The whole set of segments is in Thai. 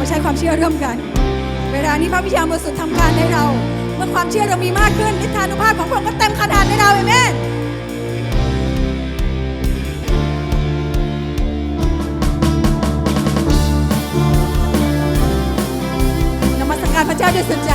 มาใช้ความเชื่อร่วมกัน เวลานี้พระวิญญาณบริสุทธิ์ทำการในเรา เมื่อความเชื่อเรามีมากขึ้นนิทานุภาพของพระองค์ก็เต็มขนาดในเราเอเมนนมัสการพระเจ้าด้วยสุดใจ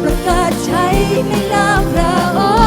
ประกาศใช้ในนามพระองค์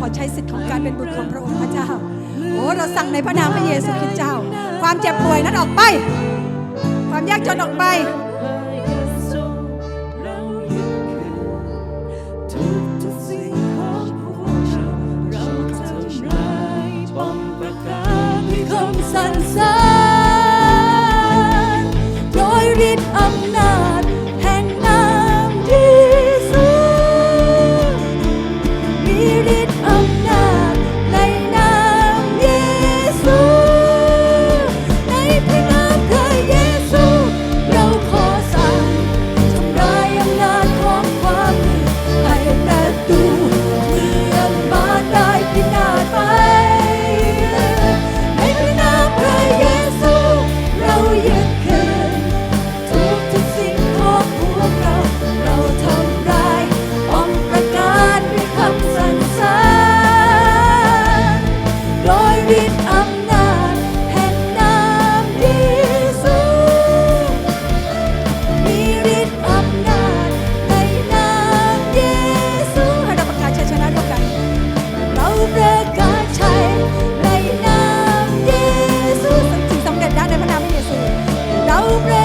ขอใช้สิทธิ์ของการเป็นบุตรของพระองค์พระเจ้า โอ้เราสั่งในพระนามพระเยซูคริสต์เจ้า ความเจ็บป่วยนั้นออกไป ความยากจนออกไป Jesús. Da un